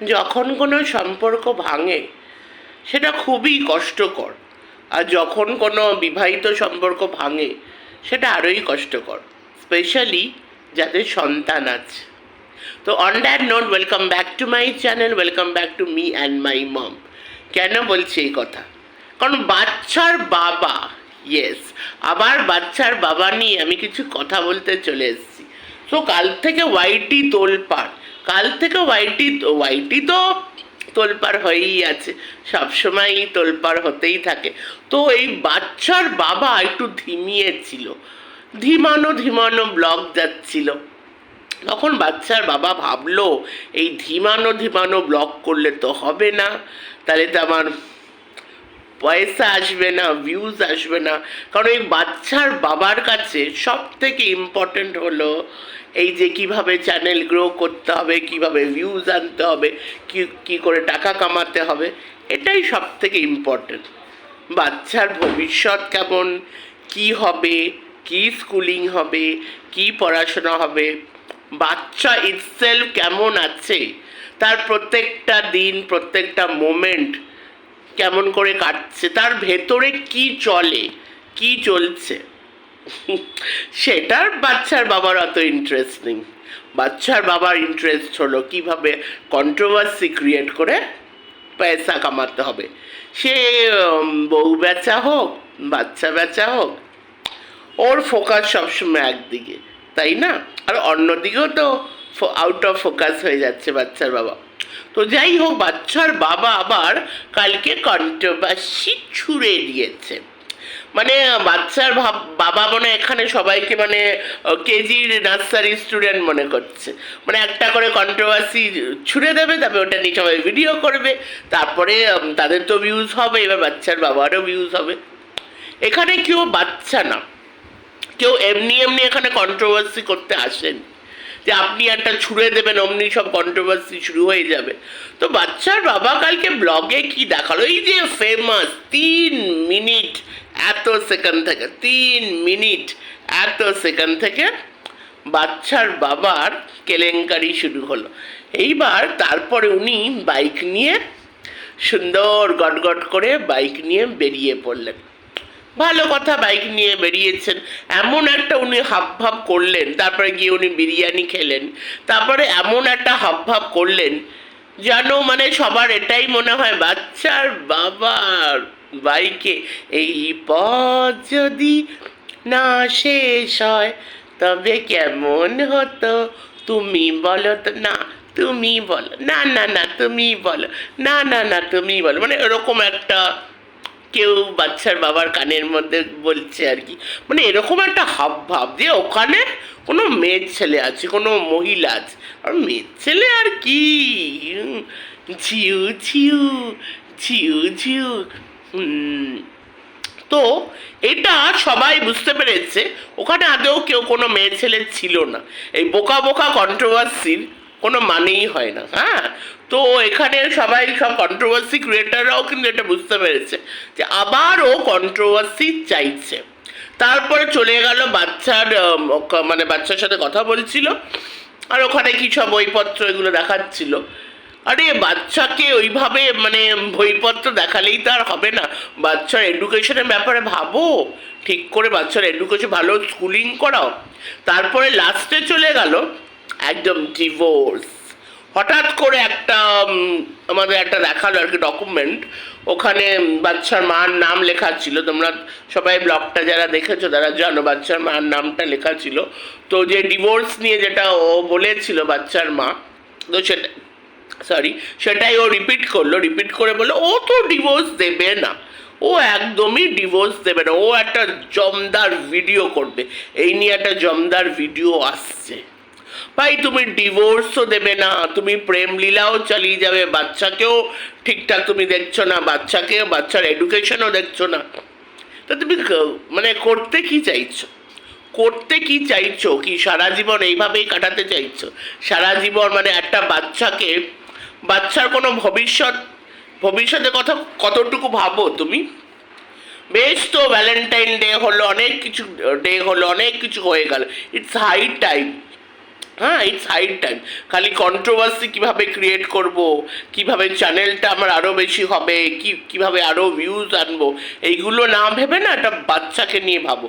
যখন কোনো সম্পর্ক ভাঙে, সেটা খুবই কষ্টকর। আর যখন কোনো বিবাহিত সম্পর্ক ভাঙে, সেটা আরোই কষ্টকর, স্পেশালি যাদের সন্তান আছে। তো on that note welcome back to my channel welcome back to me and my mom কেন বলছি এই কথা? কারণ বাচ্চার বাবা ইয়েস আবার বাচ্চার বাবা নিয়ে আমি কিছু কথা বলতে চলে এসেছি। তো কাল থেকে ওয়াইটি তোলপাড় কাল থেকে ওয়াইটি ওয়াইটি তো তোলপাড় হয়েই আছে। সবসময়ই তোলপাড় হতেই থাকে। তো এই বাচ্চার বাবা একটু ধিমিয়েছিল ধিমানো ধিমানো ব্লক যাচ্ছিল। তখন বাচ্চার বাবা ভাবলো, এই ধিমানো ধিমানো ব্লক করলে তো হবে না। তাহলে তো আমার পয়সা আসবে না ভিউজ আসবে না। কারণ এই বাচ্চার বাবার কাছে সব থেকে ইম্পর্টেন্ট হলো এই যে কীভাবে চ্যানেল গ্রো করতে হবে, কীভাবে ভিউজ আনতে হবে, কি, কী করে টাকা কামাতে হবে, এটাই সব থেকে ইম্পর্টেন্ট বাচ্চার ভবিষ্যৎ কেমন, কি হবে, কি স্কুলিং হবে, কি পড়াশোনা হবে, বাচ্চা ইটসেলফ কেমন আছে, তার প্রত্যেকটা দিন, প্রত্যেকটা মোমেন্ট কেমন করে কাটছে, তার ভেতরে কি চলে, কি চলছে? সেটার বাচ্চার বাবার অত ইন্টারেস্ট নেই। বাচ্চার বাবার ইন্টারেস্ট হলো কীভাবে কন্ট্রোভার্সি ক্রিয়েট করে পয়সা কামাতে হবে। সে বউ বেচা হোক, বাচ্চা বেচা হোক, ওর ফোকাস সবসময় একদিকে, তাই না? আর অন্যদিকেও তো আউট অফ ফোকাস হয়ে যাচ্ছে বাচ্চার বাবা। তো যাই হোক বাচ্চার বাবা আবার কালকে কন্ট্রোভার্সি ছুড়ে দিয়েছে। মানে বাচ্চার বাবা মনে এখানে সবাইকে মানে কেজির নার্সারি স্টুডেন্ট মনে করছে। মানে একটা করে কন্ট্রোভার্সি ছুড়ে দেবে তারপরে ওটা নিয়ে সবাই ভিডিও করবে। তারপরে তাদের তো ভিউজ হবে, এবার বাচ্চার বাবারও ভিউজ হবে। এখানে কেউ বাচ্চা না। কেউ এমনি এমনি এখানে কন্ট্রোভার্সি করতে আসেন। যে আপনি একটা ছুঁড়ে দেবেন, অমনি সব কন্ট্রোভার্সি শুরু হয়ে যাবে। তো বাচ্চার বাবা কালকে ব্লগে কি দেখাল? এই যে ফেমাস তিন মিনিট, এত সেকেন্ড থেকে, তিন মিনিট, এত সেকেন্ড থেকে বাচ্চার বাবার কেলেঙ্কারি শুরু হলো। এইবার তারপরে উনি বাইক নিয়ে সুন্দর গটগট করে বাইক নিয়ে বেরিয়ে পড়লেন। ভালো কথা বাইক নিয়ে বেরিয়েছেন। এমন একটা উনি হাবভাব করলেন, তারপরে গিয়ে উনি বিরিয়ানি খেলেন। তারপরে এমন একটা হাবভাব করলেন, যেন মানে সবার এটাই মনে হয়, বাচ্চার বাবার বাইকে এই পথ যদি না শেষ হয়, তবে কেমন হতো? তুমি বলো তো, না, তুমি বলো, না না না, তুমি বলো, না না না, তুমি বলো মানে এরকম একটা কেউ বাচ্চার বাবার কানের মধ্যে বলছে আর কি। মানে এরকম একটা হাব ভাব যে ওখানে কোনো মেয়ের ছেলে আছে, কোনো মহিলা আছে। আর মেয়ের ছেলে আর কি? ঝিউ ঝিউ ঝিউ ঝিউ। হুম। তো এটা সবাই বুঝতে পেরেছে। ওখানে আদৌ কেউ কোনো মেয়ে ছেলে ছিল না। এই বোকা বোকা কন্ট্রোভার্সির কোনো মানেই হয় না হ্যাঁ? তো এখানে সবাই সব কন্ট্রোভার্সি ক্রিয়েটাররাও কিন্তু এটা বুঝতে পেরেছে যে আবারও কন্ট্রোভার্সি চাইছে। তারপরে চলে গেল বাচ্চার মানে বাচ্চার সাথে কথা বলছিল আর ওখানে কি সব বইপত্র এগুলো দেখাচ্ছিল। আরে বাচ্চাকে ওইভাবে মানে বইপত্র দেখালেই তো আর হবে না। বাচ্চার এডুকেশনের ব্যাপারে ভাবো, ঠিক করে বাচ্চার এডুকেশন ভালো স্কুলিং করাও। তারপরে লাস্টে চলে গেল একদম ডিভোর্স হঠাৎ করে একটা আমাদের একটা দেখাল আর কি ডকুমেন্ট ওখানে বাচ্চার মার নাম লেখা ছিল। তোমরা সবাই ব্লগটা যারা দেখেছ, তারা জানো বাচ্চার মার নামটা লেখা ছিল। তো যে ডিভোর্স নিয়ে যেটা ও বলেছিল বাচ্চার মা, তো সেটা সরি সেটাই ও রিপিট করল। রিপিট করে বলল, ও তো ডিভোর্স দেবে না। ও একদমই ডিভোর্স দেবে না। ও একটা জমদার ভিডিও করবে। এই নিয়ে একটা জমদার ভিডিও আসছে। ভাই, তুমি ডিভোর্সও দেবে না। তুমি প্রেম লীলাও চালিয়ে যাবে। বাচ্চাকেও ঠিকঠাক তুমি দেখছ না। বাচ্চাকে, বাচ্চার এডুকেশনও দেখছ না। তা তুমি মানে করতে কি চাইছো? করতে কি চাইছো? কি সারা জীবন এইভাবেই কাটাতে চাইছো? সারা জীবন মানে একটা বাচ্চাকে, বাচ্চার কোনো ভবিষ্যৎ, ভবিষ্যতের কথা কতটুকু ভাবো তুমি? বেশ তো ভ্যালেন্টাইন ডে হলো, অনেক কিছু ডে হলো, অনেক কিছু হয়ে গেল। ইটস হাই টাইম হ্যাঁ ইটস হাই টাইম খালি কন্ট্রোভার্সি কীভাবে ক্রিয়েট করব? কীভাবে চ্যানেলটা আমার আরও বেশি হবে? কি, কীভাবে আরও ভিউজ আনব? এইগুলো না ভেবে না একটা বাচ্চাকে নিয়ে ভাবো।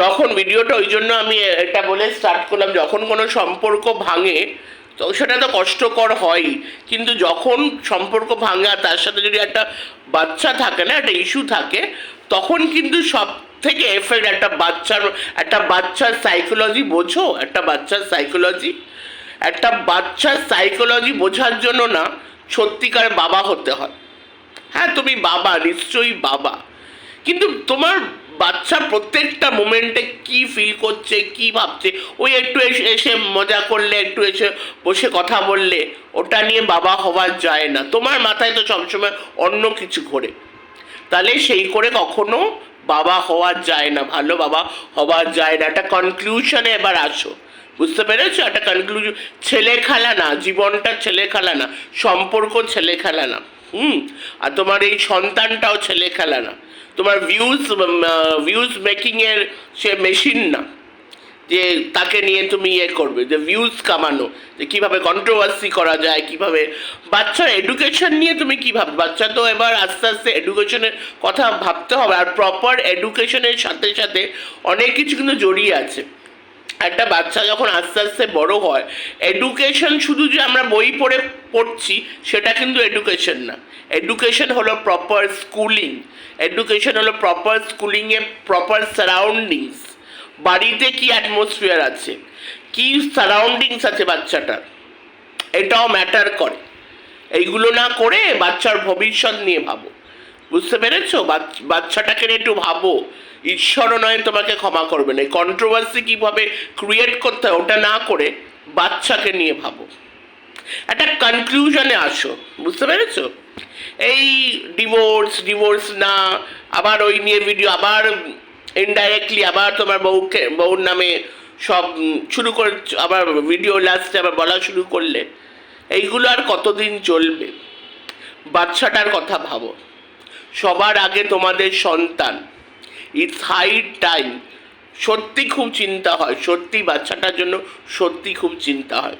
যখন ভিডিওটা ওই জন্য আমি এটা বলে স্টার্ট করলাম, যখন কোনো সম্পর্ক ভাঙে তো সেটা তো কষ্টকর হয়ই কিন্তু যখন সম্পর্ক ভাঙে তার সাথে যদি একটা বাচ্চা থাকে না, একটা ইস্যু থাকে, তখন কিন্তু সব থেকে এফেক্ট একটা বাচ্চার একটা বাচ্চার সাইকোলজি বোঝো। একটা বাচ্চার সাইকোলজি একটা বাচ্চার সাইকোলজি বোঝার জন্য না সত্যিকার বাবা হতে হয়। হ্যাঁ তুমি বাবা, নিশ্চয়ই বাবা। কিন্তু তোমার বাচ্চা প্রত্যেকটা মোমেন্টে কি ফিল করছে, কি ভাবছে? ওই একটু এসে মজা করলে, একটু এসে বসে কথা বললে, ওটা নিয়ে বাবা হওয়া যায় না। তোমার মাথায় তো সবসময় অন্য কিছু ঘোরে। তাহলে সেই করে কখনো বাবা হওয়া যায় না, ভালো বাবা হওয়া যায় না। একটা কনক্লুশনে এবার আসো। বুঝতে পেরেছ? একটা কনক্লুশন ছেলে খেলা না, জীবনটা ছেলে খেলা না, সম্পর্ক ছেলে খেলা না। হুম, আর তোমার এই সন্তানটাও ছেলে খেলা না। তোমার ভিউজ ভিউজ মেকিংয়ের সে মেশিন না, যে তাকে নিয়ে তুমি ইয়ে করবে, যে ভিউজ কামানো, যে কীভাবে কন্ট্রোভার্সি করা যায়, কীভাবে বাচ্চার এডুকেশন নিয়ে তুমি কী ভাববে? বাচ্চা তো এবার আস্তে আস্তে এডুকেশনের কথা ভাবতে হবে, আর প্রপার এডুকেশনের সাথে সাথে অনেক কিছু কিন্তু জড়িয়ে আছে। একটা বাচ্চা যখন আস্তে আস্তে বড় হয় এডুকেশন শুধু যে আমরা বই পড়ে পড়ছি, সেটা কিন্তু এডুকেশন না। এডুকেশন হলো প্রপার স্কুলিং এডুকেশন হলো প্রপার স্কুলিংয়ে প্রপার সারাউন্ডিংস বাড়িতে কি অ্যাটমসফিয়ার আছে? কি সারাউন্ডিংস আছে বাচ্চাটার? এটাও ম্যাটার করে। এইগুলো না করে বাচ্চার ভবিষ্যৎ নিয়ে ভাবো। বুঝতে পেরেছ? বাচ্চাটাকে একটু ভাবো। ঈশ্বরও নয়, তোমাকে ক্ষমা করবে না। কন্ট্রোভার্সি কীভাবে ক্রিয়েট করতে হয়, ওটা না করে বাচ্চাকে নিয়ে ভাবো। একটা কনক্লুশনে আসো, বুঝতে পেরেছ? এই ডিভোর্স ডিভোর্স না, আবার ওই নিয়ে ভিডিও আবার ইনডাইরেক্টলি আবার তোমার বউকে, বউর নামে সব শুরু করে, আবার ভিডিও লাস্টে আবার বলা শুরু করলে, এইগুলো আর কতদিন চলবে? বাচ্চাটার কথা ভাবো। সবার আগে তোমাদের সন্তান। ইটস হাই টাইম সত্যি খুব চিন্তা হয়। সত্যি বাচ্চাটার জন্য সত্যি খুব চিন্তা হয়।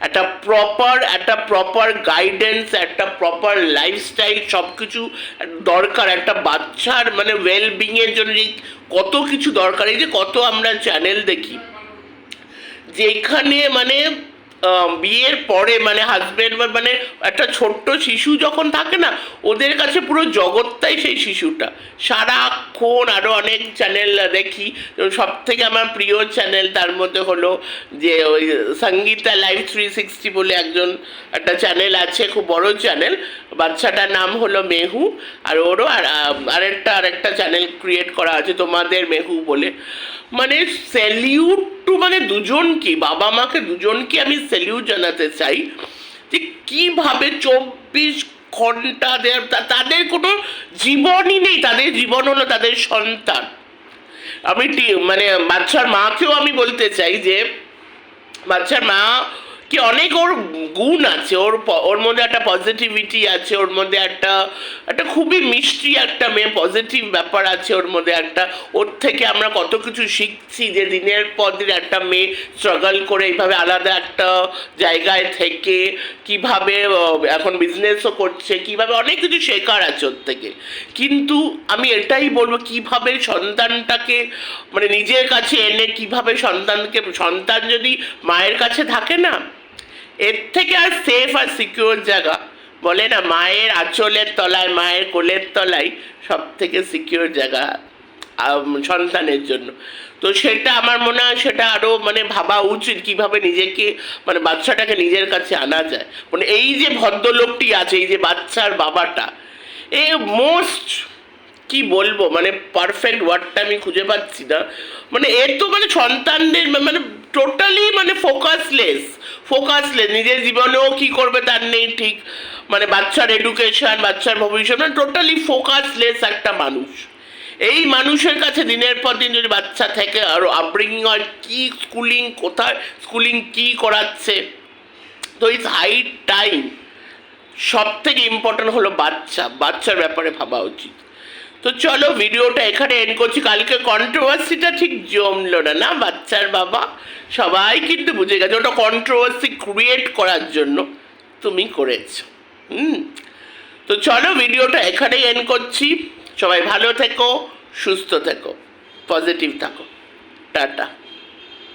একটা প্রপার একটা প্রপার গাইডেন্স একটা প্রপার লাইফস্টাইল সব কিছু দরকার। একটা বাচ্চার মানে ওয়েল বিংয়ের জন্য কত কিছু দরকার। এই যে কত আমরা চ্যানেল দেখি। যেখানে মানে বিয়ের পরে মানে হাজবেন্ড মানে একটা ছোট্ট শিশু যখন থাকে না, ওদের কাছে পুরো জগৎটাই সেই শিশুটা। সারাক্ষণ আরও অনেক চ্যানেল দেখি। সব থেকে আমার প্রিয় চ্যানেল তার মধ্যে হলো যে ওই সঙ্গীতা লাইভ থ্রি সিক্সটি বলে একজন একটা চ্যানেল আছে, খুব বড় চ্যানেল বাচ্চাটার নাম হলো মেহু। আর ওরও আর আরেকটা আরেকটা চ্যানেল ক্রিয়েট করা আছে তোমাদের মেহু বলে। মানে স্যালিউট টু মানে দুজনকে বাবা মাকে দুজনকে আমি স্যালিউট জানাতে চাই? যে কীভাবে চব্বিশ ঘণ্টা তাদের কোনো জীবনই নেই, তাদের জীবন হলো তাদের সন্তান। আমি মানে বাচ্চার মাকেও আমি বলতে চাই যে, বাচ্চার মা কি অনেক ওর গুণ আছে, ওর ওর মধ্যে একটা পজিটিভিটি আছে, ওর মধ্যে একটা একটা খুবই মিষ্টি একটা মেয়ে পজিটিভ ব্যাপার আছে ওর মধ্যে একটা। ওর থেকে আমরা কত কিছু শিখছি যে দিনের পর দিন একটা মেয়ে স্ট্রাগল করে এইভাবে আলাদা একটা জায়গায় থেকে কীভাবে এখন বিজনেসও করছে, কীভাবে অনেক কিছু শেখার আছে ওর থেকে। কিন্তু আমি এটাই বলব, কীভাবে সন্তানটাকে মানে নিজের কাছে এনে কীভাবে সন্তানকে, সন্তান যদি মায়ের কাছে থাকে না এর থেকে আর সেফ আর সিকিউর জায়গা বলে না, মায়ের আঁচলের তলায়, মায়ের কোলের তলায় সব থেকে সিকিউর জায়গা সন্তানের জন্য। তো সেটা আমার মনে হয় সেটা আরও মানে ভাবা উচিত কীভাবে নিজেকে মানে বাচ্চাটাকে নিজের কাছে আনা যায়। মানে এই যে ভদ্রলোকটি আছে, এই যে বাচ্চার বাবাটা, এ মোস্ট কি বলব মানে পারফেক্ট ওয়ার্ডটা আমি খুঁজে পাচ্ছি না। মানে এর তো মানে সন্তানদের মানে টোটালি মানে ফোকাসলেস ফোকাসলেস নিজের জীবনেও কি করবে তার নেই ঠিক। মানে বাচ্চার এডুকেশন বাচ্চার ভবিষ্যৎ মানে টোটালি ফোকাসলেস একটা মানুষ। এই মানুষের কাছে দিনের পর দিন যদি বাচ্চা থেকে আরও আপব্রিঙ্গিং হয়, কী স্কুলিং কোথায় স্কুলিং কী করাচ্ছে? তো ইটস হাই টাইম সব থেকে ইম্পর্টেন্ট হলো বাচ্চা। বাচ্চার ব্যাপারে ভাবা উচিত। তো চলো ভিডিওটা এখানে এন্ড করছি। কালকে কন্ট্রোভার্সিটা ঠিক জমলো না না? বাচ্চার বাবা? সবাই কিন্তু বুঝে গেছে, ওটা কন্ট্রোভার্সি ক্রিয়েট করার জন্য তুমি করেছ। হুম? তো চলো ভিডিওটা এখানেই এন্ড করছি। সবাই ভালো থেকো, সুস্থ থেকো পজিটিভ থাকো। টাটা।